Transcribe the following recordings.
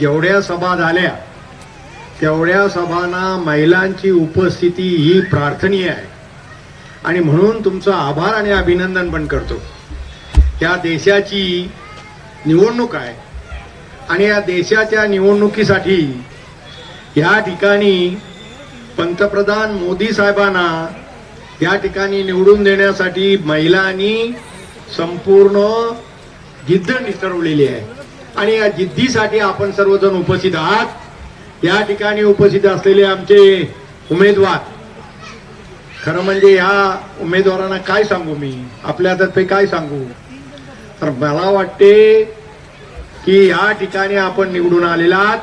जेवढ्या सभा झाल्या तेवढ्या सभांना महिलांची उपस्थिती ही प्रार्थनीय आहे. आणि म्हणून तुमचा आभार आणि अभिनंदन पण करतो. या देशाची निवडणूक आहे आणि या देशाच्या निवडणुकीसाठी या ठिकाणी पंतप्रधान मोदी साहेबांना या ठिकाणी निवडून देण्यासाठी महिलांनी संपूर्ण जिद्द निसरवलेली आहे. आणि या जिद्दीसाठी आपण सर्वजण उपस्थित आहात. या ठिकाणी उपस्थित असलेले आमचे उमेदवार. खरं म्हणजे ह्या उमेदवारांना काय सांगू मी? आपल्यातर्फे काय सांगू? तर मला वाटते की या ठिकाणी आपण निवडून आलेला आहात.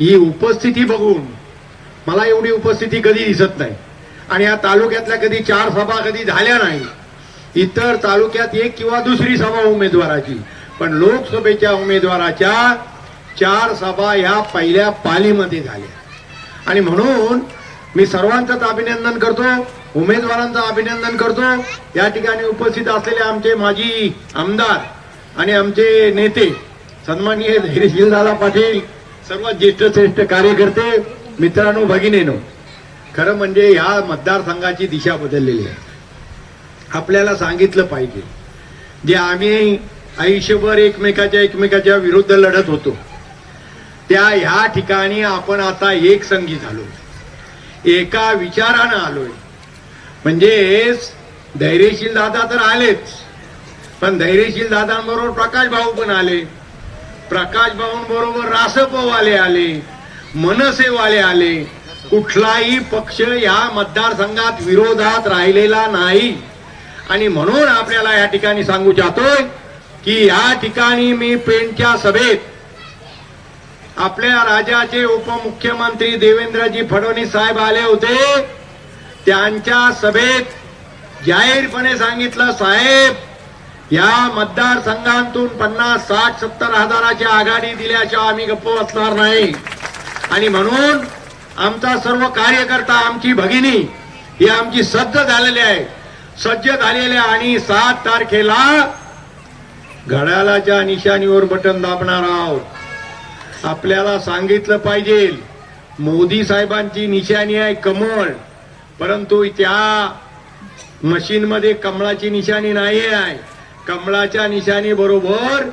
ही उपस्थिती बघून मला एवढी उपस्थिती कधी दिसत नाही. आणि या तालुक्यातल्या कधी चार सभा कधी झाल्या नाही. इतर तालुक्यात एक किंवा दुसरी सभा उमेदवाराची. पण लोकसभेच्या उमेदवाराच्या चार सभा ह्या पहिल्या पालीमध्ये झाल्या. आणि म्हणून मी सर्वांचंच अभिनंदन करतो उमेदवारांचं अभिनंदन करतो. या ठिकाणी उपस्थित असलेले आमचे माजी आमदार आणि आमचे नेते सन्माननीय धैर्यशील दादा पाटील सर्वात ज्येष्ठ श्रेष्ठ कार्यकर्ते मित्रांनो भगिनीनो खरं म्हणजे ह्या मतदारसंघाची दिशा बदललेली आहे. आपल्याला सांगितलं पाहिजे जे आम्ही आयुष्यभर एकमेकाच्या एकमेकाच्या विरुद्ध लढत होतो. त्या ह्या ठिकाणी आपण आता एक संघी झालो. एका विचारानं आलोय. म्हणजेच धैर्यशील दादा तर आलेच. पण धैर्यशील दादांबरोबर प्रकाश भाऊ पण आले. प्रकाश भाऊंबरोबर रासपवाले आले मनसेवाले आले. कुठलाही पक्ष या मतदारसंघात विरोधात राहिलेला नाही. आणि म्हणून आपल्याला या ठिकाणी सांगू जातोय की या ठिकाणी मी पेणच्या सभेत आपल्या राज्याचे उपमुख्यमंत्री देवेंद्रजी फडणवीस साहेब आले होते. त्यांच्या सभेत जाहीरपणे सांगितलं साहेब या मतदारसंघातून पन्नास साठ सत्तर हजाराची आघाडी दिल्याशिवाय आम्ही गप्प बसणार नाही. आणि म्हणून आमचा सर्व कार्यकर्ता आमची भगिनी ही आमची सज्ज झालेली आहे. सज्ज झालेल्या आणि सात तारखेला घड्याळाच्या निशाणीवर बटन दाबणार आहोत. आपल्याला सांगितलं पाहिजे मोदी साहेबांची निशाणी आहे कमळ परंतु त्या मशीनमध्ये कमळाची निशाणी नाही आहे. कमळाच्या निशाणी बरोबर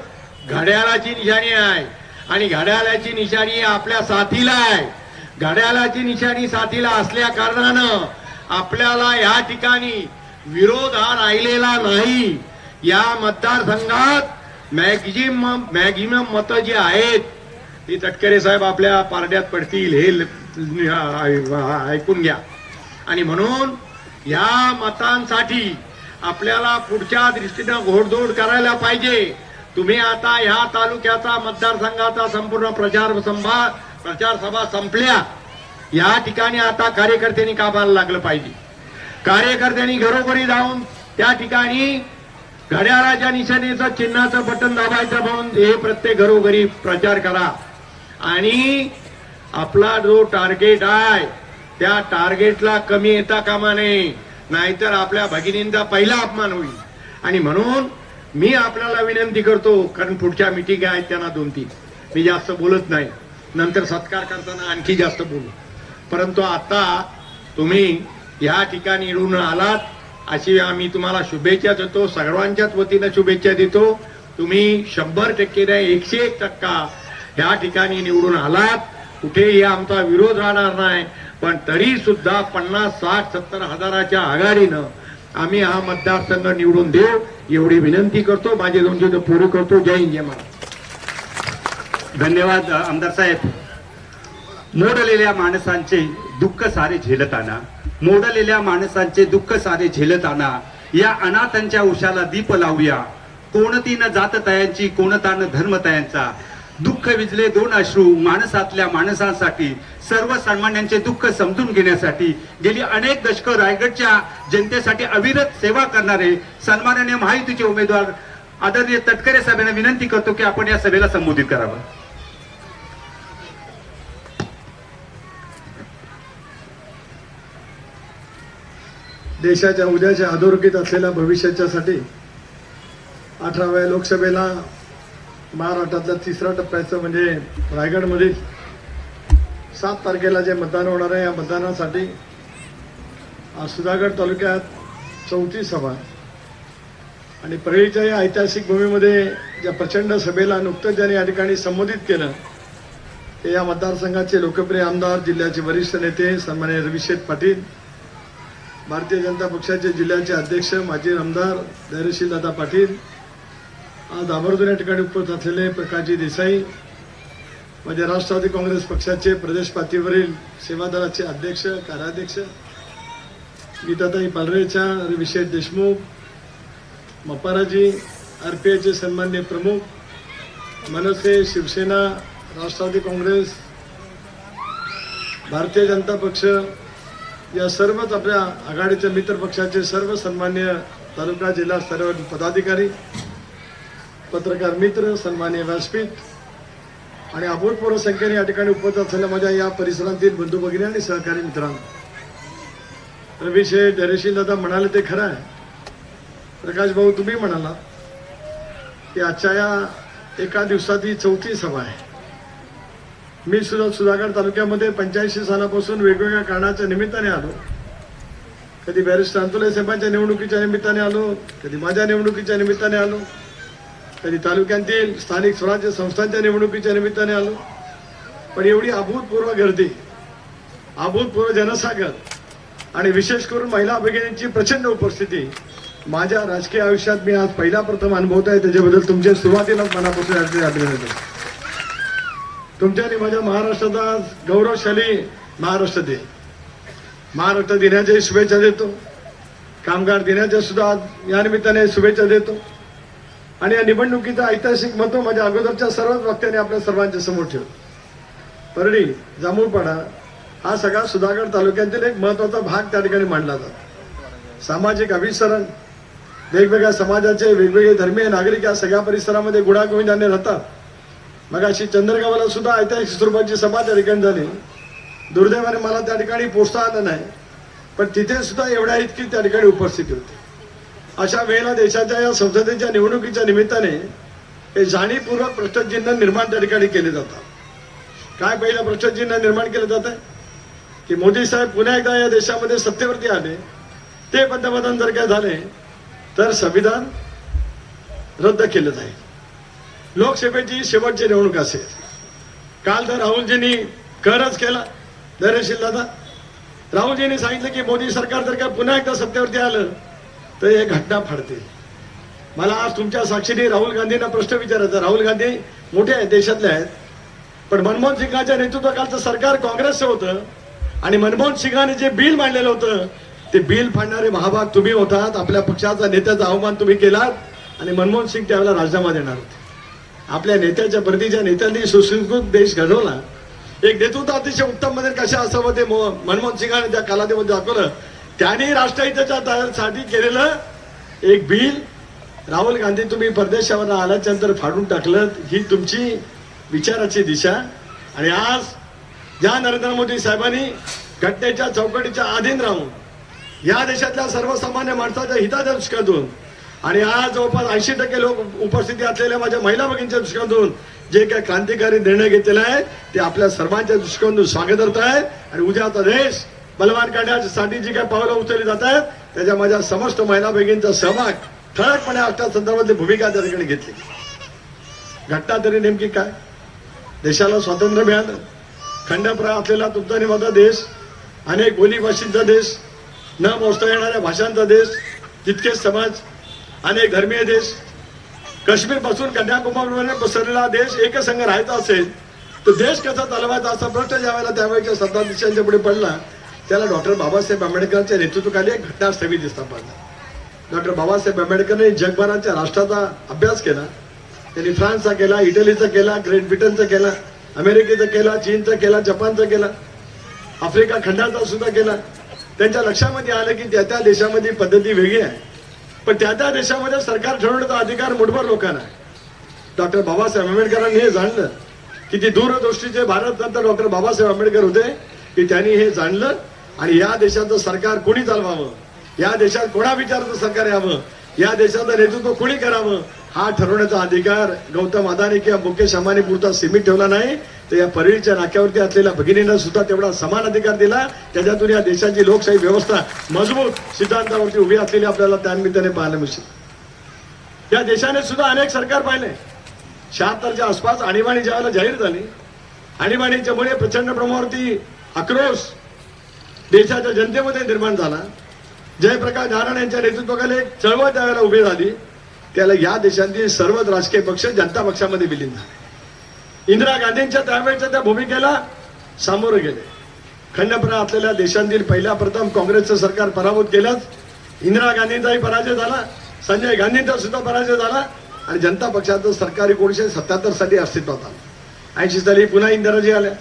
घड्याळाची निशाणी आहे. आणि घड्याळाची निशाणी आपल्या साथीला आहे. घड्याळाची निशाणी साथीला असल्या कारणानं आपल्याला या ठिकाणी विरोध हा राहिलेला नाही. या मतदारसंघात मॅक्झिमम मॅक्झिमम मतं जी आहेत ती तटकरे साहेब आपल्या पारड्यात पडतील हे ऐकून घ्या. आणि म्हणून या मतांसाठी आपल्याला पुढच्या दृष्टीनं घोडदौड करायला पाहिजे. तुम्ही आता ह्या तालुक्याचा मतदारसंघाचा संपूर्ण प्रचार संभा प्रचार सभा संपल्या. या ठिकाणी आता कार्यकर्त्यांनी कामाला लागलं पाहिजे. कार्यकर्त्यांनी घरोघरी जाऊन त्या ठिकाणी घड्याळाच्या निशाणीचं चिन्हाचं बटन दाबायचं म्हणून हे प्रत्येक घरोघरी प्रचार करा. आणि आपला जो टार्गेट आहे त्या टार्गेटला कमी येता कामा नये. नाहीतर आपल्या भगिनींचा पहिला अपमान होईल. आणि म्हणून मी आपल्याला विनंती करतो कारण पुढच्या मिटिंग आहेत त्यांना दोन तीन. मी जास्त बोलत नाही. नंतर सत्कार करताना आणखी जास्त बोलू. परंतु आता तुम्ही या ठिकाणी येऊन आलात. अशी आम्ही तुम्हाला शुभेच्छा देतो सर्वांच्याच वतीनं शुभेच्छा देतो. तुम्ही शंभर टक्के नाही एकशे एक टक्का ह्या ठिकाणी निवडून आलात. कुठेही आमचा विरोध राहणार नाही पण तरी सुद्धा पन्नास साठ सत्तर हजाराच्या आघाडीनं आम्ही हा मतदारसंघ निवडून देऊ. एवढी विनंती करतो माझे दोन शब्द पूर्ण करतो. जय हिंद जय महाराज धन्यवाद आमदार साहेब. मोडलेल्या माणसांचे दुःख सारे झेलताना मोडलेल्या माणसांचे दुःख सारे झेलताना या अनाथांच्या उशाला दीप लावूया. कोणती न जात तयांची कोणता न धर्म तयांचा दुःख विजले दोन अश्रू माणसातल्या माणसांसाठी. सर्वसामान्यांचे दुःख समजून घेण्यासाठी. गेली अनेक दशकं रायगडच्या जनतेसाठी अविरत सेवा करणारे सन्माननीय महायुतीचे उमेदवार आदरणीय तटकरे साहेबांना विनंती करतो की आपण या सभेला संबोधित करावं. देशाच्या उद्याच्या अधोरेखित असलेल्या भविष्याच्यासाठी अठराव्या लोकसभेला महाराष्ट्रातल्या तिसऱ्या टप्प्याचं म्हणजे रायगडमधील सात तारखेला जे मतदान होणार आहे या मतदानासाठी आज सुधागड तालुक्यात चौथी सभा आणि परळीच्या या ऐतिहासिक भूमीमध्ये ज्या प्रचंड सभेला नुकतंच ज्यांनी या ठिकाणी संबोधित केलं ते या मतदारसंघाचे लोकप्रिय आमदार जिल्ह्याचे वरिष्ठ नेते सन्मान्य रविशेठ पाटील भारतीय जनता पक्षाचे जिल्ह्याचे अध्यक्ष माजी आमदार धैर्यशील दादा पाटील आज आवर्जून या ठिकाणी उपस्थित असलेले प्रकाशजी देसाई म्हणजे राष्ट्रवादी काँग्रेस पक्षाचे प्रदेश पातळीवरील सेवा दलाचे अध्यक्ष कार्याध्यक्ष गीताताई पालरेच्या विशेष देशमुख मपाराजी आर पी आयचे सन्मान्य प्रमुख मनसे शिवसेना राष्ट्रवादी काँग्रेस भारतीय जनता पक्ष या सर्वच आपल्या आघाडीच्या मित्र पक्षाचे सर्व सन्मान्य तालुका जिल्हा स्तरावरील पदाधिकारी पत्रकार मित्र सन्मान्य व्यासपीठ आणि अभूतपूर्व संख्येने या ठिकाणी उपस्थित असलेल्या माझ्या या परिसरातील बंधू भगिनी आणि सहकारी मित्रांनो. रविशे धैर्यशील दादा म्हणाले ते खरं आहे. प्रकाश भाऊ तुम्ही म्हणाला की आजच्या या एका दिवसात ही चौथी सभा आहे. मी सुद्धा सुधागड तालुक्यामध्ये पंच्याऐंशी सालापासून वेगवेगळ्या कारणाच्या निमित्ताने आलो. कधी बॅरिस्टर अंतुले साहेबांच्या निवडणुकीच्या निमित्ताने आलो कधी माझ्या निवडणुकीच्या निमित्ताने आलो कधी तालुक्यातील स्थानिक स्वराज्य संस्थांच्या निवडणुकीच्या निमित्ताने आलो. पण एवढी अभूतपूर्व गर्दी अभूतपूर्व जनसागर आणि विशेष करून महिला भगिनींची प्रचंड उपस्थिती माझ्या राजकीय आयुष्यात मी आज पहिला प्रथम अनुभवत आहे त्याच्याबद्दल तुमचे सुरुवातीला मनापासून अभिनंदन. तुमच्या आणि माझ्या महाराष्ट्राचा आज गौरवशाली महाराष्ट्र दिन. महाराष्ट्र दिनाच्या शुभेच्छा देतो. कामगार दिनाच्या सुद्धा आज या निमित्ताने शुभेच्छा देतो. आणि या निवडणुकीचं ऐतिहासिक महत्त्व माझ्या अगोदरच्या सर्वच वक्त्याने आपल्या सर्वांच्या समोर ठेवलं परडी जांभूळपाडा हा सगळा सुधागड तालुक्यातील एक महत्त्वाचा भाग त्या ठिकाणी मांडला जातो. सामाजिक अभिसरण वेगवेगळ्या समाजाचे वेगवेगळे धर्मीय नागरिक या सगळ्या परिसरामध्ये गुणागोविंदाने राहतात. मग अशी चंद्रगावाला सुद्धा ऐतिहासिक स्वरूपाची सभा त्या ठिकाणी झाली. दुर्दैवाने मला त्या ठिकाणी पोचता आलं नाही. पण तिथे सुद्धा एवढ्या इतकी त्या ठिकाणी उपस्थिती होती. अशा वेळेला देशाच्या या संसदेच्या निवडणुकीच्या निमित्ताने हे जाणीवपूर्वक प्रश्नचिन्ह निर्माण त्या ठिकाणी केले जातात. काय पहिलं प्रश्नचिन्ह निर्माण केलं जात? आहे की मोदी साहेब पुन्हा एकदा या देशामध्ये सत्तेवरती आले. ते पंतप्रधान जर काय झाले तर संविधान रद्द केलं जाईल. लोकसभेची शेवटची निवडणूक असेल. काल तर राहुलजींनी करच केला. दरशील दादा राहुलजींनी सांगितलं की मोदी सरकार जर का पुन्हा एकदा सत्तेवरती आलं तर हे घटना फाडते मला आज तुमच्या साक्षीने राहुल गांधींना प्रश्न विचारायचा. राहुल गांधी मोठे आहेत देशातले आहेत. पण मनमोहन सिंगाच्या नेतृत्वाखालचं सरकार काँग्रेसचं होतं. आणि मनमोहन सिंगाने जे बिल मांडलेलं होतं ते बिल फाडणारे महाभाग तुम्ही होतात. आपल्या पक्षाचा नेत्याचा अवमान तुम्ही केलात. आणि मनमोहन सिंग त्यावेळेला राजीनामा देणार होते. आपल्या नेत्याच्या प्रतीच्या नेत्यांनी सुसंस्कृत देश घडवला. एक नेतृत्व अतिशय उत्तममध्ये कशा असावं ते मो- मनमोहन सिंगाने त्या कालावधीमध्ये दाखवलं. त्यांनी राष्ट्रहिताच्या तयारीसाठी केलेलं एक बिल. राहुल गांधी तुम्ही परदेशावर आल्याच्यानंतर फाडून टाकलं. ही तुमची विचाराची दिशा. आणि आज ज्या नरेंद्र मोदी साहेबांनी घटनेच्या चौकटीच्या अधीन राहून या देशातल्या सर्वसामान्य माणसाच्या हिताच्या दृष्टिकोनातून आणि आज जवळपास ऐंशी टक्के लोक उपस्थिती असलेल्या माझ्या महिला भगिनीच्या दृष्टिकोनातून जे काही क्रांतिकारी निर्णय घेतलेला आहे ते आपल्या सर्वांच्या दृष्टिकोनातून स्वागतार्थ आहे. आणि उद्याचा देश बलवान करण्यासाठी जी काही पावलं उचलली जात आहेत त्याच्या माझ्या समस्त महिला भगिनींचा सहभाग ठळकपणे अष्टा संदर्भातली भूमिका त्या ठिकाणी घेतली. घटना तरी नेमकी काय? देशाला स्वातंत्र्य मिळालं. खंडप्राय असलेला तुमचा माझा देश अनेक बोलीभाषींचा देश न मोजता येणाऱ्या भाषांचा देश तितकेच समाज आणि धर्मीय देश. काश्मीरपासून कन्याकुमारी पसरलेला देश एकसंघ राहायचा असेल तर देश कसा चालवायचा असा प्रश्न ज्यावेळेला त्यावेळेच्या सत्ताधीशांच्या पुढे पडला त्याला डॉक्टर बाबासाहेब आंबेडकरांच्या नेतृत्वाखाली एक घटनास्थळी पडला डॉक्टर बाबासाहेब आंबेडकरने जगभराच्या राष्ट्राचा अभ्यास केला. त्यांनी फ्रान्सचा केला इटलीचा केला ग्रेट ब्रिटनचा केला अमेरिकेचा केला चीनचा केला जपानचा केला आफ्रिका खंडाचा सुद्धा केला. त्यांच्या लक्षामध्ये आलं की त्या त्या देशामध्ये पद्धती वेगळी आहे. पण त्या त्या देशामध्ये सरकार ठरवण्याचा अधिकार मुठभर लोकांना डॉक्टर बाबासाहेब आंबेडकरांनी हे जाणलं किती दूरदृष्टीचे भारत नंतर डॉक्टर बाबासाहेब आंबेडकर होते की त्यांनी हे जाणलं आणि या देशाचं सरकार कोणी चालवावं? या देशात कोणा विचाराचं सरकार यावं? या देशाचं नेतृत्व कोणी करावं? हा ठरवण्याचा अधिकार गौतम अदानी किंवा मुकेश अंबानी पुरता सीमित ठेवला नाही. तर या परळीच्या नाक्यावरती असलेल्या भगिनींना सुद्धा तेवढा समान अधिकार दिला. त्याच्यातून या देशाची लोकशाही व्यवस्था मजबूत सिद्धांतावरती उभी असलेली आपल्याला त्यानिमित्ताने पाहायला मिळते. या देशाने सुद्धा अनेक सरकार पाहिले. शहात्तरच्या आसपास आणीबाणी ज्यावेळेला जाहीर झाली आणीबाणीच्यामुळे प्रचंड प्रमाणावरती आक्रोश देशाच्या जनतेमध्ये निर्माण झाला. जयप्रकाश नारायण यांच्या नेतृत्वाखाली एक चळवळ त्यावेळेला उभी झाली. त्याला या देशातील सर्वच राजकीय पक्ष जनता पक्षामध्ये विलीन झाले. इंदिरा गांधींच्या त्यावेळेच्या त्या भूमिकेला सामोरं गेले. खंडपणा असलेल्या देशांतील पहिल्या प्रथम काँग्रेसचं सरकार पराभूत केलंच. इंदिरा गांधींचाही पराजय झाला. संजय गांधींचा सुद्धा पराजय झाला. आणि जनता पक्षाचं सरकार एकोणीशे सत्याहत्तरसाठी अस्तित्वात आलं. ऐंशी साली पुन्हा इंदिराजी आल्या.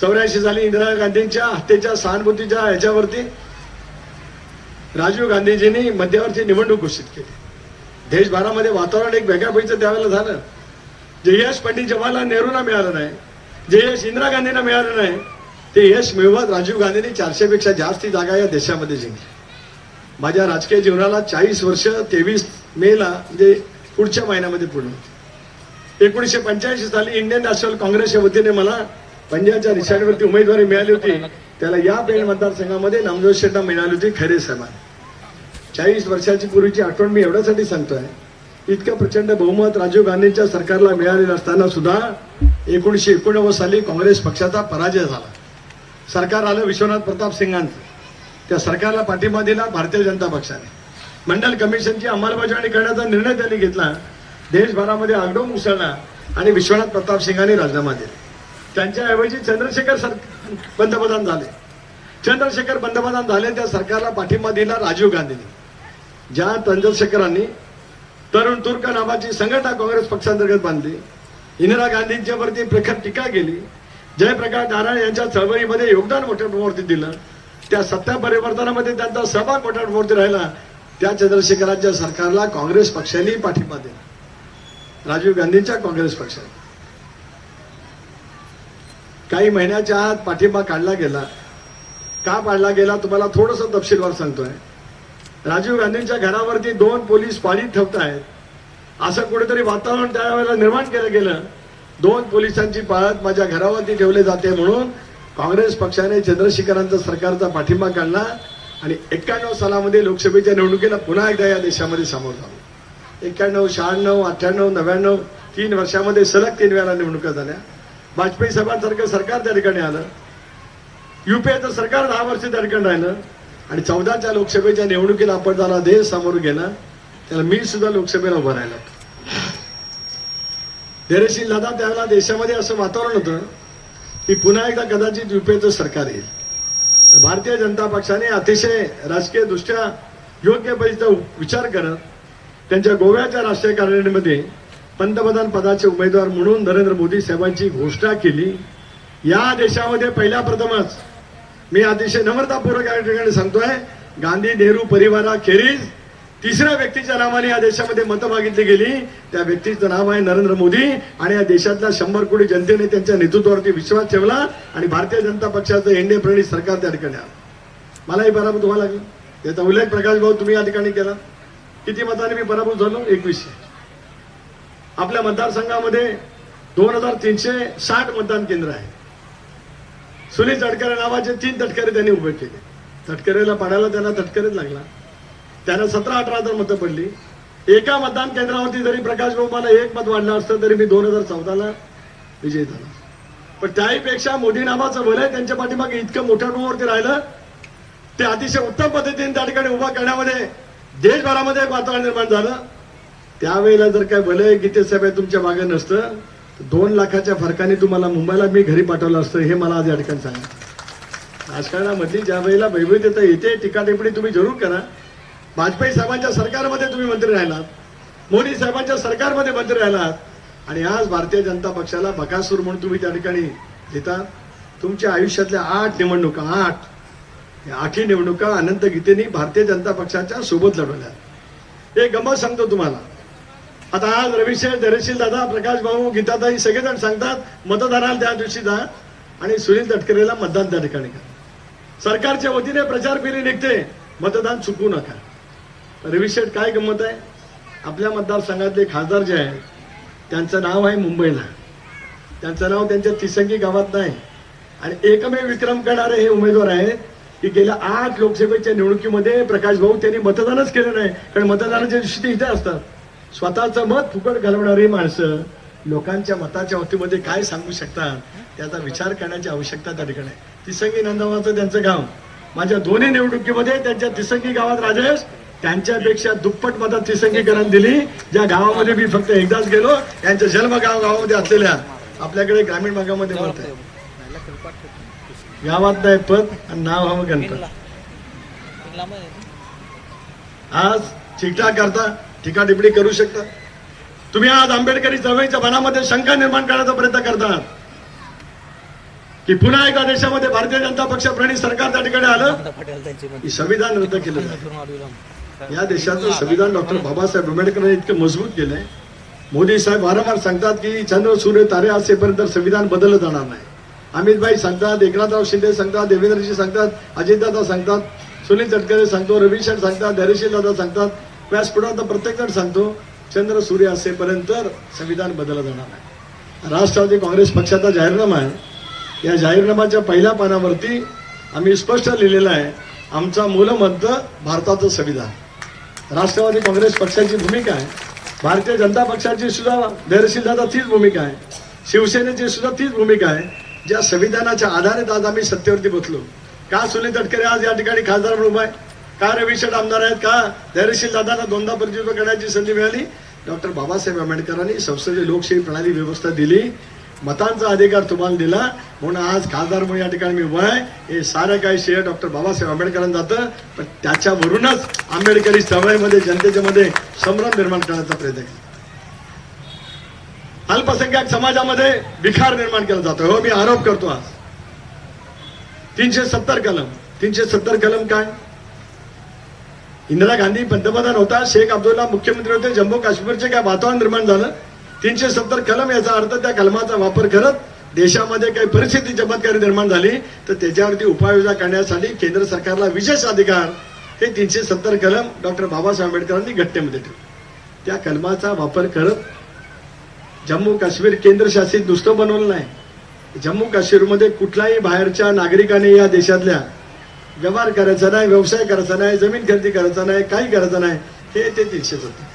चौऱ्याऐंशी साली इंदिरा गांधींच्या हत्येच्या सहानुभूतीच्या ह्याच्यावरती राजीव गांधीजींनी मध्यवर्ती निवडणूक घोषित केली. देशभरामध्ये वातावरण एक वेगळ्या पैचं त्यावेळेला झालं. जे यश पंडित जवाहरलाल नेहरूंना मिळालं नाही. जे यश इंदिरा गांधींना मिळालं नाही. ते यश मिळवत राजीव गांधींनी चारशेपेक्षा जास्त जास्ती जागा या देशामध्ये जिंकली. माझ्या राजकीय जीवनाला चाळीस वर्ष तेवीस मेला म्हणजे पुढच्या महिन्यामध्ये पूर्ण होते एकोणीसशे पंच्याऐंशी साली इंडियन नॅशनल काँग्रेसच्या वतीने मला पंजाबच्या निशाणीवरती उमेदवारी मिळाली होती. त्याला या पेण मतदारसंघामध्ये नामदेव शेट्टा मिळाली होती खरे साहेबांना चाळीस वर्षाची पूर्वीची आठवण मी एवढ्यासाठी सांगतोय. इतकं प्रचंड बहुमत राजीव गांधींच्या सरकारला मिळालेलं असताना सुद्धा एकोणीशे एकोणनव्वद साली काँग्रेस पक्षाचा पराजय झाला. सरकार आलं विश्वनाथ प्रताप सिंगांचं त्या सरकारला पाठिंबा दिला भारतीय जनता पक्षाने. मंडल कमिशनची अंमलबजावणी करण्याचा निर्णय त्यांनी घेतला. देशभरामध्ये आगडोम उसळला आणि विश्वनाथ प्रताप सिंगांनी राजीनामा दिला. त्यांच्याऐवजी चंद्रशेखर सर पंतप्रधान झाले. चंद्रशेखर पंतप्रधान झाले त्या सरकारला पाठिंबा दिला राजीव गांधींनी. ज्या चंद्रशेखरांनी तरुण तुर्क नावाची संघटना काँग्रेस पक्षांतर्गत बांधली. इंदिरा गांधींच्या वरती प्रखर टीका केली. जयप्रकाश नारायण यांच्या चळवळीमध्ये योगदान मोठ्या प्रमाणावरती दिलं. त्या सत्ता परिवर्तनामध्ये त्यांचा सहभाग मोठ्या प्रमाणावरती राहिला. त्या चंद्रशेखरांच्या सरकारला काँग्रेस पक्षाने पाठिंबा दिला. राजीव गांधींच्या काँग्रेस पक्षाने. काही महिन्याच्या आत पाठिंबा काढला गेला. का पाडला गेला तुम्हाला थोडंसं तपशीलवार सांगतोय. राजीव गांधींच्या घरावरती दोन पोलीस पाळीत ठेवतायत असं कुठेतरी वातावरण त्यावेळेला निर्माण केलं गेलं. दोन पोलिसांची पाळत माझ्या घरावरती ठेवले जाते म्हणून काँग्रेस पक्षाने चंद्रशेखरांचा सरकारचा पाठिंबा काढला आणि एक्क्याण्णव सालामध्ये लोकसभेच्या निवडणुकीला पुन्हा एकदा या देशामध्ये समोर झालो एक्क्याण्णव शहाण्णव अठ्ठ्याण्णव नव्याण्णव तीन वर्षामध्ये सलग तीन वेळा निवडणुका झाल्या. वाजपेयी साहेबांसारखं सरकार त्या ठिकाणी आलं. युपीएचं सरकार दहा वर्ष त्या ठिकाणी राहिलं. आणि चौदाच्या लोकसभेच्या निवडणुकीला आपण त्याला देश समोर गेला त्याला मी सुद्धा लोकसभेला उभं राहिलो. धैर्यशील दादा त्यावेळेला देशामध्ये असं वातावरण होतं की पुन्हा एकदा कदाचित युपीएचं सरकार येईल. भारतीय जनता पक्षाने अतिशय राजकीय दृष्ट्या योग्य पद्धतीचा विचार करत त्यांच्या गोव्याच्या राष्ट्रीय कार्यालयामध्ये पंतप्रधान पदाचे उमेदवार म्हणून नरेंद्र मोदी साहेबांची घोषणा केली. या देशामध्ये पहिल्या प्रथमच मी अतिशय नम्रतापूर्वक या ठिकाणी सांगतोय गांधी नेहरू परिवाराखेरीज तिसऱ्या व्यक्तीच्या नावाने या देशामध्ये मतं मागितली गेली. त्या व्यक्तीचं नाव आहे नरेंद्र मोदी आणि या देशातल्या शंभर कोटी जनतेने त्यांच्या नेतृत्वावरती विश्वास ठेवला आणि भारतीय जनता पक्षाचं एनडीए प्रणित सरकार त्या ठिकाणी आलं. मलाही पराभूत व्हावं लागलं. याचा उल्लेख प्रकाश भाऊ तुम्ही या ठिकाणी केला. किती मताने मी पराभूत झालो? एकवीसशे. आपल्या मतदारसंघामध्ये दोन हजार तीनशे साठ मतदान केंद्र आहे. सुनील तटकरे नावाचे तीन तटकरे त्यांनी उभे केले. तटकरेला पाडायला त्यांना तटकरेच लागला. त्यांना सतरा अठरा हजार मतं पडली. एका मतदान केंद्रावरती जरी प्रकाश भाऊ मला एक मत वाढलं असतं तरी मी दोन हजार चौदाला विजयी झाला पण त्याहीपेक्षा मोदी नावाचं भलं त्यांच्या पाठीमागे इतकं मोठ्या रूमवरती राहिलं ते अतिशय उत्तम पद्धतीने त्या ठिकाणी उभा करण्यामध्ये देशभरामध्ये वातावरण निर्माण झालं. त्यावेळेला जर काय भले गीते साहेब तुमच्या मागे नसतं तर दोन लाखाच्या फरकाने तुम्हाला मुंबईला मी घरी पाठवलं असतं हे मला आज या ठिकाणी सांगा. राजकारणामधली ज्या वेळेला वैविध्यता येते टीका टिप्पणी तुम्ही जरूर करा. वाजपेयी साहेबांच्या सरकारमध्ये तुम्ही मंत्री राहिलात. मोदी साहेबांच्या सरकारमध्ये मंत्री राहिलात. आणि आज भारतीय जनता पक्षाला बकासूर म्हणून तुम्ही त्या ठिकाणी देता तुमच्या आयुष्यातल्या आठ निवडणुका आठ. या आठही निवडणुका अनंत गीतेनी भारतीय जनता पक्षाच्या सोबत लढवल्या. एक गमत सांगतो तुम्हाला. आता आज रविशेष धैर्यशील दादा प्रकाश भाऊ गीताताई सगळेजण सांगतात मतदाराला त्या दिवशी जा आणि सुनील तटकरेला मतदान त्या ठिकाणी करा. सरकारच्या वतीने प्रचार फेरी निघते. मतदान चुकू नका. रविशेठ काय गंमत आहे? आपल्या मतदारसंघातले खासदार जे आहेत त्यांचं नाव आहे मुंबईला. त्यांचं नाव त्यांच्या तिसंगी गावात नाही. आणि एकमेव विक्रम करणारे हे उमेदवार आहेत की गेल्या आठ लोकसभेच्या निवडणुकीमध्ये प्रकाश भाऊ त्यांनी मतदानच केलं नाही. कारण मतदानाच्या दिवशी ते इथे असतात. स्वतःचं मत फुकट घालवणारी माणसं लोकांच्या मताच्या बाबतीमध्ये काय सांगू शकतात त्याचा विचार करण्याची आवश्यकता त्या ठिकाणी. तिसंगी नंदवाचं त्यांचं गाव. माझ्या दोन्ही निवडणुकीमध्ये त्यांच्या तिसंगी गावात राजेश त्यांच्यापेक्षा दुप्पट मतात तिसंगीकरण दिली. ज्या गावामध्ये मी फक्त एकदाच गेलो यांच्या जन्मगाव गावामध्ये असलेल्या आपल्याकडे ग्रामीण भागामध्ये मत आहे. गावात नाही पद आणि नाव हवं गणपत. आज ठीकठाक करता. टीका टिप्पणी करू शकता. तुम्ही आज आंबेडकरी चळवळीच्या मनामध्ये शंका निर्माण करण्याचा प्रयत्न करता की पुन्हा एका देशामध्ये भारतीय जनता पक्ष प्रणित सरकार त्या ठिकाणी आलं की संविधान रद्द केलं या देशाचं संविधान डॉक्टर बाबासाहेब आंबेडकरांनी इतकं मजबूत केलंय. मोदी साहेब वारंवार सांगतात की चंद्र सूर्य तारे असेपर्यंत संविधान बदललं जाणार नाही. अमितभाई सांगतात एकनाथराव शिंदे सांगतात देवेंद्रजी सांगतात अजितदादा सांगतात सुनील तटकरे सांगतो रविशंकर सांगतात धैर्यशील दादा सांगतात व्यासपीठात आता प्रत्येक जण सांगतो चंद्र सूर्य असेपर्यंत संविधान बदललं जाणार नाही. राष्ट्रवादी काँग्रेस पक्षाचा जाहीरनामा आहे. या जाहीरनामाच्या पहिल्या पानावरती आम्ही स्पष्ट लिहिलेलं आहे आमचा मूलमंत्र भारताचं संविधान. राष्ट्रवादी काँग्रेस पक्षाची भूमिका आहे. भारतीय जनता पक्षाची सुद्धा धैर्यशील दादा तीच भूमिका आहे. शिवसेनेची सुद्धा तीच भूमिका आहे. ज्या संविधानाच्या आधारित आज आम्ही सत्तेवरती बसलो. का सुनील तटकरे आज या ठिकाणी खासदार म्हणून उभा आहे? का रविशेठ आमदार आहेत का? धैर्यशील दादांना दोनदा प्रतिनिधित्व करण्याची संधी मिळाली. डॉक्टर बाबासाहेब आंबेडकरांनी संसदीय लोकशाही प्रणाली व्यवस्था दिली. मतांचा अधिकार तुम्हाला दिला. म्हणून आज खासदार म्हणून या ठिकाणी मी उभा आहे. हे सारं काही श्रेय डॉक्टर बाबासाहेब आंबेडकरांना जातं. पण त्याच्यावरूनच आंबेडकरी चळवळीमध्ये जनतेच्या मध्ये संभ्रम निर्माण करण्याचा प्रयत्न केला. अल्पसंख्याक समाजामध्ये विखार निर्माण केला जातो हो मी आरोप करतो आज. तीनशे सत्तर कलम. तीनशे सत्तर कलम काय? इंदिरा गांधी पंतप्रधान होता शेख अब्दुल्ला मुख्यमंत्री होते जम्मू काश्मीरचे काय वातावरण निर्माण झालं? तीनशे सत्तर कलम याचा अर्थ त्या कलमाचा वापर करत देशामध्ये काही परिस्थिती चमत्कारी निर्माण झाली. तर त्याच्यावरती उपाययोजना करण्यासाठी केंद्र सरकारला विशेष अधिकार हे तीनशे सत्तर कलम डॉक्टर बाबासाहेब आंबेडकरांनी घटनेमध्ये ठेवले त्या कलमाचा वापर करत जम्मू काश्मीर केंद्रशासित नुसतं बनवलं नाही. जम्मू काश्मीरमध्ये कुठल्याही बाहेरच्या नागरिकाने या देशातल्या व्यवहार करायचा नाही व्यवसाय करायचा नाही जमीन खरेदी करायचा नाही काही करायचं नाही हे ते तीनशे सत्तर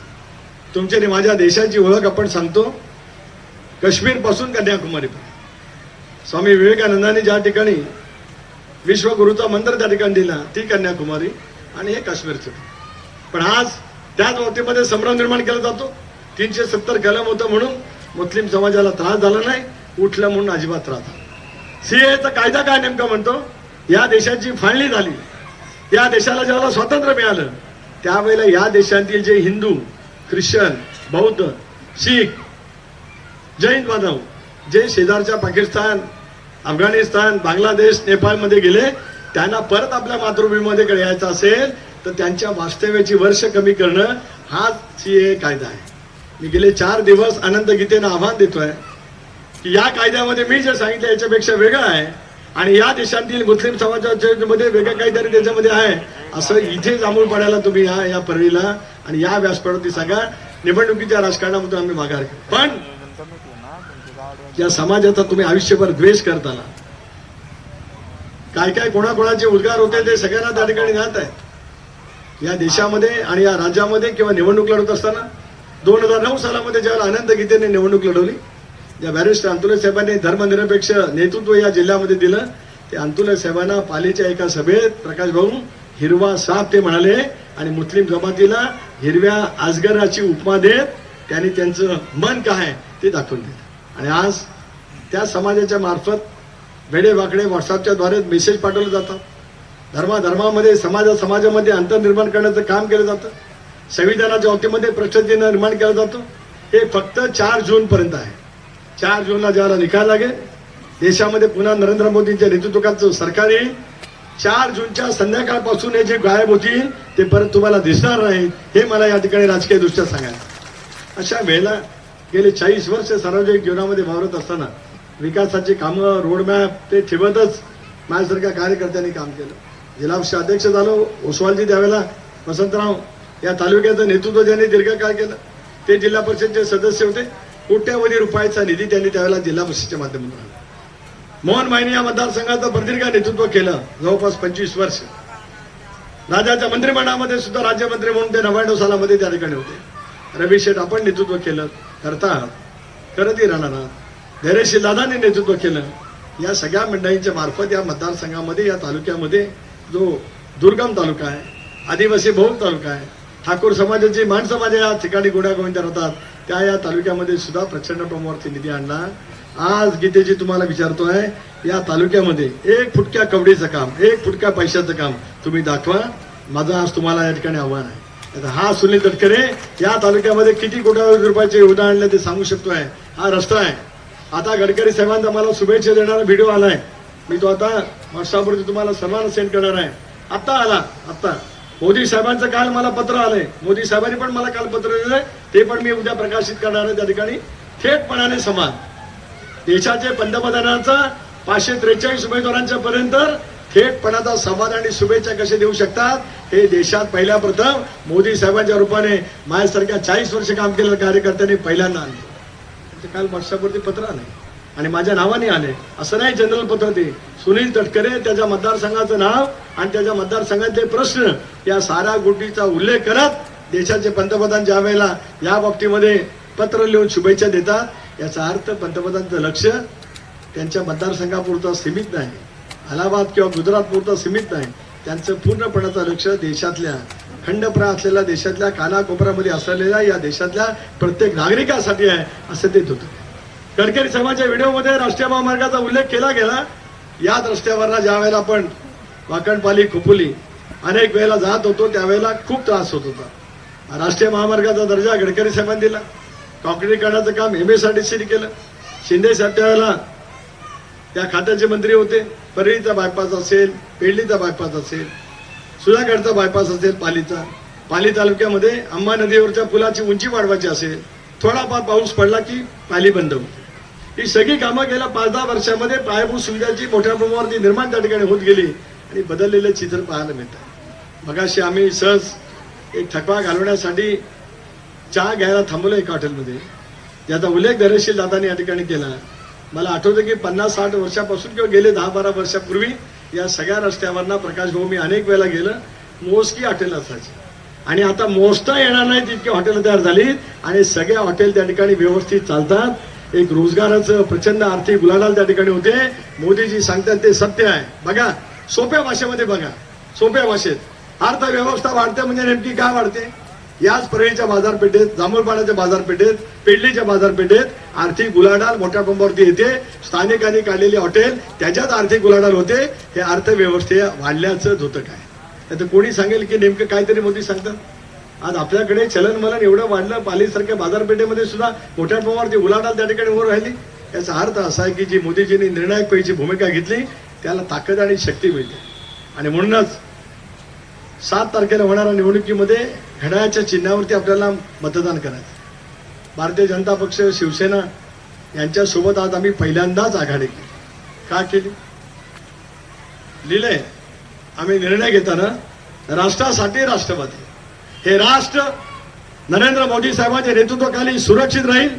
तुमच्या आणि माझ्या देशाची ओळख आपण सांगतो. काश्मीरपासून कन्याकुमारी स्वामी विवेकानंदांनी ज्या ठिकाणी विश्वगुरूचा मंत्र त्या ठिकाणी दिला ती कन्याकुमारी आणि हे काश्मीरचं. पण आज त्याच बाबतीमध्ये संभ्रम निर्माण केला जातो. तीनशे सत्तर कलम होतं म्हणून मुस्लिम समाजाला त्रास झाला नाही उठलं म्हणून अजिबात त्रास झाला सीएचा कायदा काय नेमका म्हणतो? या देशाची फाळणी झाली या देशाला ज्याला स्वातंत्र्य मिळालं त्यावेळेला या देशातील जे हिंदू ख्रिश्चन बौद्ध शीख जैन बांधव जे शेजारच्या पाकिस्तान अफगाणिस्तान बांगलादेश नेपाळमध्ये गेले त्यांना परत आपल्या मातृभूमीमध्ये यायचं असेल तर त्यांच्या वास्तव्याची वर्ष कमी करणं हा सीए कायदा आहे. मी गेले चार दिवस अनंत गीतेनं आव्हान देतोय की या कायद्यामध्ये मी जे सांगितलं याच्यापेक्षा वेगळं आहे आणि या देशातील मुस्लिम समाजाच्या मध्ये वेगळं काहीतरी त्याच्यामध्ये आहे. असं इथे जांभूळ पडायला तुम्ही या या परळीला आणि या व्यासपीठावरती सांगा. निवडणुकीच्या राजकारणामधून आम्ही माघार पण या समाजाचा तुम्ही आयुष्यभर द्वेष करताना काय काय कोणाकोणाचे उद्गार होते ते सगळ्यांना त्या ठिकाणी ज्ञात आहे. या देशामध्ये आणि या राज्यामध्ये किंवा निवडणूक लढवत असताना दोन हजार नऊ सालामध्ये ज्यावेळेला आनंद गीतेने निवडणूक लढवली ज्या बॅरिस्टर अंतुले साहेबांनी धर्मनिरपेक्ष नेतृत्व या जिल्ह्यामध्ये दिलं. ते अंतुले साहेबांना पालीच्या एका सभेत प्रकाश भाऊ हिरवा साप ते म्हणाले आणि मुस्लिम जमातीला हिरव्या आजगराची उपमा देत त्यांनी त्यांचं मन काय आहे ते दाखवून दिलं. आणि आज त्या समाजाच्या मार्फत वेडे वाकडे व्हॉट्सअपच्या द्वारे मेसेज पाठवले जातात. धर्माधर्मामध्ये समाजा समाजामध्ये अंतर निर्माण करण्याचं काम केलं जातं. संविधानाच्या बाबतीमध्ये प्रश्न निर्माण केला जातो. हे फक्त चार जून पर्यंत आहे. चार जूनला ज्याला निकाल लागेल देशामध्ये पुन्हा नरेंद्र मोदींच्या नेतृत्वाचं सरकार येईल. चार जूनच्या संध्याकाळपासून हे जे गायब होतील ते परत तुम्हाला दिसणार नाही हे मला या ठिकाणी राजकीय दृष्ट्या सांगायचं अशा वेळेला गेले चाळीस वर्ष सार्वजनिक जीवनामध्ये वावरत असताना विकासाची कामं रोडमॅप ते ठेवतच माझ्यासारख्या कार्यकर्त्यांनी काम केलं. जिल्हा अध्यक्ष झालो ओसवालजी त्यावेळेला वसंतराव या तालुक्याचं नेतृत्व ज्यांनी दीर्घकाळ केलं ते जिल्हा परिषदचे सदस्य होते. कोट्यावधी रुपयाचा निधी त्यांनी त्यावेळेला जिल्हा परिषदेच्या माध्यमातून मोहन मायने या मतदारसंघाचं प्रदीर्घ नेतृत्व केलं जवळपास पंचवीस वर्ष. राजाच्या मंत्रिमंडळामध्ये सुद्धा राज्यमंत्री म्हणून ते नव्याण्णव सालामध्ये त्या ठिकाणी होते. रवी शेठ आपण नेतृत्व केलं करता आहात करतही राहणार धैर्यशील दादांनी नेतृत्व केलं. या सगळ्या मंडळींच्या मार्फत या मतदारसंघामध्ये या तालुक्यामध्ये जो दुर्गम तालुका आहे आदिवासी बहुल तालुका आहे ठाकूर समाजाची मान समाज या ठिकाणी गुण्यागोविंद राहतात. त्या या तालुक्यामध्ये सुद्धा प्रचंड प्रमाणावरती निधी आणला आज गीतेजी तुम्हाला विचारतोय या तालुक्यामध्ये एक फुटक्या कवडीचं काम एक फुटक्या पैशाचं काम तुम्ही दाखवा. माझं आज तुम्हाला या ठिकाणी आव्हान आहे. आता हा सुनील तटकरे या तालुक्यामध्ये किती कोट्यावधी रुपयाचे योगदान आणलं ते सांगू शकतोय. हा रस्ता आहे. आता गडकरी साहेबांचा मला शुभेच्छा देणारा व्हिडिओ आलाय. मी तो आता व्हॉट्सअपवरती तुम्हाला सर्वांना सेंड करणार आहे. आत्ता आला आत्ता. मोदी साहेबांचं काल मला पत्र आलंय. मोदी साहेबांनी पण मला काल पत्र दिलंय. ते पण मी उद्या प्रकाशित करणार आहे त्या ठिकाणी. थेटपणाने समान. देशाचे पंतप्रधानांचा पाचशे त्रेचाळीस उमेदवारांच्या पर्यंत थेटपणाचा संवाद आणि शुभेच्छा कसे देऊ शकतात हे देशात पहिल्या प्रथम मोदी साहेबांच्या रूपाने माझ्यासारख्या चाळीस वर्ष काम केलेल्या कार्यकर्त्यांनी पहिल्यांदा आणले ते काल व्हॉट्सअपवरती पत्र आले आणि माझ्या नावाने आले. असं नाही जनरल पत्र ते सुनील तटकरे त्याच्या मतदारसंघाचं नाव आणि त्याच्या मतदारसंघातले प्रश्न या साऱ्या गोष्टीचा उल्लेख करत देशाचे पंतप्रधान ज्या वेळेला या बाबतीमध्ये पत्र लिहून शुभेच्छा देतात याचा अर्थ पंतप्रधानांचं लक्ष त्यांच्या मतदारसंघापुरता सीमित नाही. अलाहाबाद किंवा गुजरातपुरता सीमित नाही. त्यांचं पूर्णपणाचं लक्ष देशातल्या खंडप्रा असलेल्या देशातल्या कानाकोपऱ्यामध्ये असलेल्या या देशातल्या प्रत्येक नागरिकासाठी आहे असं ते होतं गडकरी साहेबांच्या व्हिडिओमध्ये राष्ट्रीय महामार्गाचा उल्लेख केला गेला. याच रस्त्यावरनं ज्या वेळेला आपण वाकणपाली खुपुली अनेक वेळेला जात होतो त्यावेळेला खूप त्रास होत होता. राष्ट्रीय महामार्गाचा दर्जा गडकरी साहेबांनी दिला. काँक्रिटीकरणाचं काम एम एस आर सीने केलं. शिंदे साहेब त्यावेळेला त्या खात्याचे मंत्री होते. परळीचा बायपास असेल पेडलीचा बायपास असेल सुधागडचा बायपास असेल पालीचा. पाली तालुक्यामध्ये अंबा नदीवरच्या पुलाची उंची वाढवायची असेल. थोडाफार पाऊस पडला की पाली बंद होते. ही सगळी कामं गेल्या पाच दहा वर्षामध्ये पायाभूत सुविधांची मोठ्या प्रमाणावरती निर्माण त्या ठिकाणी होत गेली आणि बदललेलं चित्र पाहायला मिळतं. मगाशी आम्ही सहज एक थकवा घालवण्यासाठी चहा घ्यायला थांबलो एका हॉटेलमध्ये. ज्याचा उल्लेख धैर्यशील दादाने या ठिकाणी केला. मला आठवतं की पन्नास साठ वर्षापासून किंवा गेले दहा बारा वर्षापूर्वी या सगळ्या रस्त्यावरनं प्रकाश भाऊ मी अनेक वेळेला गेलं. मोजकी हॉटेल असायची. आणि आता मोजता येणार नाही तितकी हॉटेल तयार झाली आणि सगळ्या हॉटेल त्या ठिकाणी व्यवस्थित चालतात. एक रोजगाराचं प्रचंड आर्थिक गुलालाल त्या ठिकाणी होते. मोदीजी सांगतात ते सत्य आहे. बघा सोप्या भाषेमध्ये बघा. सोप्या भाषेत. अर्थव्यवस्था वाढते म्हणजे नेमकी काय वाढते? याच परळीच्या बाजारपेठेत जांभूळपाड्याच्या बाजारपेठेत पेडलीच्या बाजारपेठेत आर्थिक गुलाडाल मोठ्या पंपावरती येते. स्थानिकांनी काढलेली हॉटेल त्याच्यात आर्थिक गुलाडाल होते. हे अर्थव्यवस्थे वाढल्याचंच होतं काय नाही तर कोणी सांगेल की नेमकं काहीतरी मोदी सांगतात? आज आपल्याकडे चलनमलन एवढं वाढलं पालीसारख्या बाजारपेठेमध्ये सुद्धा मोठ्या प्रमाणावरती उलाढाल त्या ठिकाणी वर राहिली. याचा अर्थ असा आहे की जी मोदीजींनी निर्णायक पैकी भूमिका घेतली त्याला ताकद आणि शक्ती मिळते. आणि म्हणूनच सात तारखेला होणाऱ्या निवडणुकीमध्ये घड्याळाच्या चिन्हावरती आपल्याला मतदान करायचं. भारतीय जनता पक्ष शिवसेना यांच्यासोबत आज आम्ही पहिल्यांदाच आघाडी केली. का केली? लिहिलंय आम्ही निर्णय घेताना राष्ट्रासाठी राष्ट्रवादी. हे राष्ट्र नरेंद्र मोदी साहेबांच्या नेतृत्वाखाली सुरक्षित राहील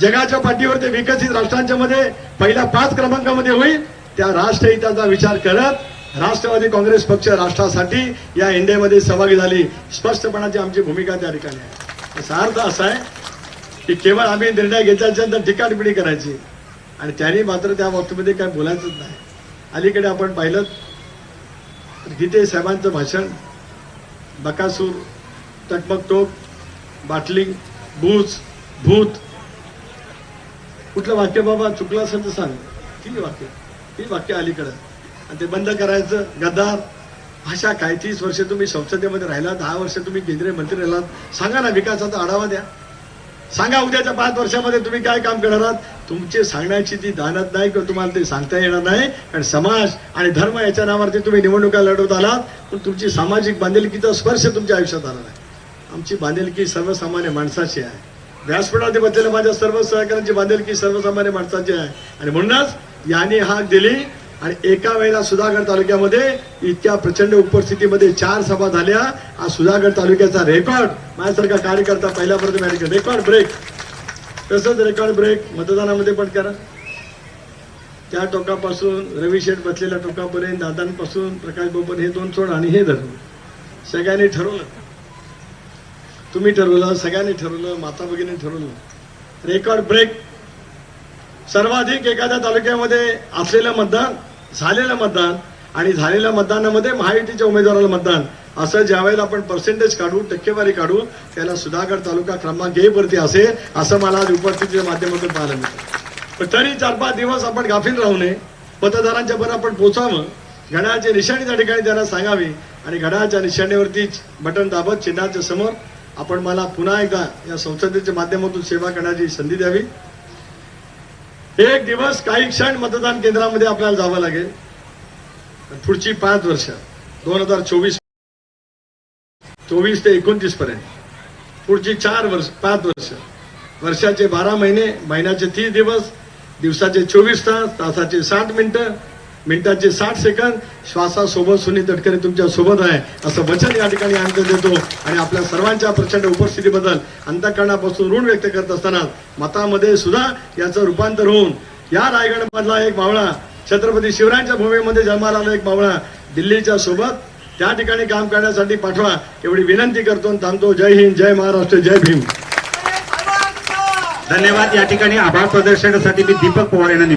जगाच्या पाठीवर ते विकसित राष्ट्रांच्या मध्ये पहिल्या पाच क्रमांकामध्ये होईल. त्या राष्ट्रहिताचा विचार करत राष्ट्रवादी काँग्रेस पक्ष राष्ट्रासाठी या इंडियामध्ये सहभागी झाली. स्पष्टपणाची आमची भूमिका त्या ठिकाणी आहे. याचा अर्थ असा आहे की केवळ आम्ही निर्णय घेतल्याच्या नंतर ठिकाणपिणी करायची. आणि त्यांनी मात्र त्या बाबतीमध्ये काय बोलायचंच नाही. अलीकडे आपण पाहिलं गीते साहेबांचं भाषण बकासूर टकमक टोक बाटली भूज भूत. कुठलं वाक्य बाबा चुकलं असेल तर सांग. किती वाक्य. ही वाक्य अलीकडं. आणि ते बंद करायचं. गद्दार भाषा काय? तीस वर्ष तुम्ही संसदेमध्ये राहिला दहा वर्ष तुम्ही केंद्रीय मंत्री राहिलात. सांगा ना विकासाचा आढावा द्या. सांगा उद्याच्या पाच वर्षामध्ये तुम्ही काय काम करणार आहात? तुमचे सांगण्याची ती दानत नाही किंवा तुम्हाला ते सांगता येणार नाही कारण समाज आणि धर्म याच्या नावावरती तुम्ही निवडणुका लढवत आलात. पण तुमची सामाजिक बांधिलकीचा स्पर्श तुमच्या आयुष्यात आला नाही. आमची बांधिलकी सर्वसामान्य माणसाची आहे. व्यासपीठामध्ये बसलेल्या माझ्या सर्व सहकाऱ्यांची बांधिलकी सर्वसामान्य माणसाची आहे. आणि म्हणूनच यांनी हाक दिली आणि एका वेळेला सुधागड तालुक्यामध्ये इतक्या प्रचंड उपस्थितीमध्ये चार सभा झाल्या. हा सुधागड तालुक्याचा रेकॉर्ड माझ्यासारखा कार्यकर्ता पहिल्यापर्यंत मॅडिकल रेकॉर्ड ब्रेक. तसंच रेकॉर्ड ब्रेक मतदानामध्ये पण करा. त्या टोकापासून रवी शेठ बसलेल्या टोकापर्यंत दादांपासून प्रकाश बोपन हे दोन सोड आणि हे धरून. सगळ्यांनी ठरवलं. तुम्ही ठरवलं सगळ्यांनी ठरवलं माता भगिनी ठरवलं. रेकॉर्ड ब्रेक सर्वाधिक एखाद्या तालुक्यामध्ये असलेलं मतदान झालेलं मतदान आणि झालेल्या मतदानामध्ये महायुतीच्या उमेदवाराला मतदान. असं ज्यावेळेला आपण पर्सेंटेज काढू टक्केवारी काढू त्याला सुधागड तालुका क्रमांक ए वरती असेल असं मला आज उपस्थितीच्या माध्यमातून पाहायला मिळतं. पण तरी चार पाच दिवस आपण गाफील राहू नये. मतदारांच्या बरं आपण पोचावं. घड्याळाची निशाणी त्या ठिकाणी त्यांना सांगावी आणि घड्याळाच्या निशाणीवरती बटन दाबत चिन्हाच्या समोर आपण मला पुन्हा एकदा या संसदेच्या माध्यमातून सेवा करण्याची संधी द्यावी. एक दिवस काही क्षण मतदान केंद्रामध्ये आपल्याला जावं लागेल. पुढची पाच वर्ष दोन हजार चोवीस चोवीस ते एकोणतीस पर्यंत. पुढची चार वर्ष पाच वर्ष. वर्षाचे बारा महिने महिन्याचे तीस दिवस दिवसाचे चोवीस तास तासाचे साठ मिनिटं मिनिटाचे साठ सेकंद. श्वासासोबत सुनील तटकरे तुमच्यासोबत आहे. असं वचन या ठिकाणी आम्ही देतो. आणि आपल्या सर्वांच्या प्रचंड उपस्थितीबद्दल अंतकरणापासून ऋण व्यक्त करत असताना मतामध्ये सुद्धा याचं रूपांतर होऊन या रायगड मधला एक मावळा छत्रपती शिवरायांच्या भूमीमध्ये जन्माला एक मावळा दिल्लीच्या सोबत त्या ठिकाणी काम करण्यासाठी पाठवा एवढी विनंती करतो आणि थांबतो. जय हिंद जय महाराष्ट्र जय भीम. धन्यवाद या ठिकाणी आभार प्रदर्शनासाठी मी दीपक पवार यांना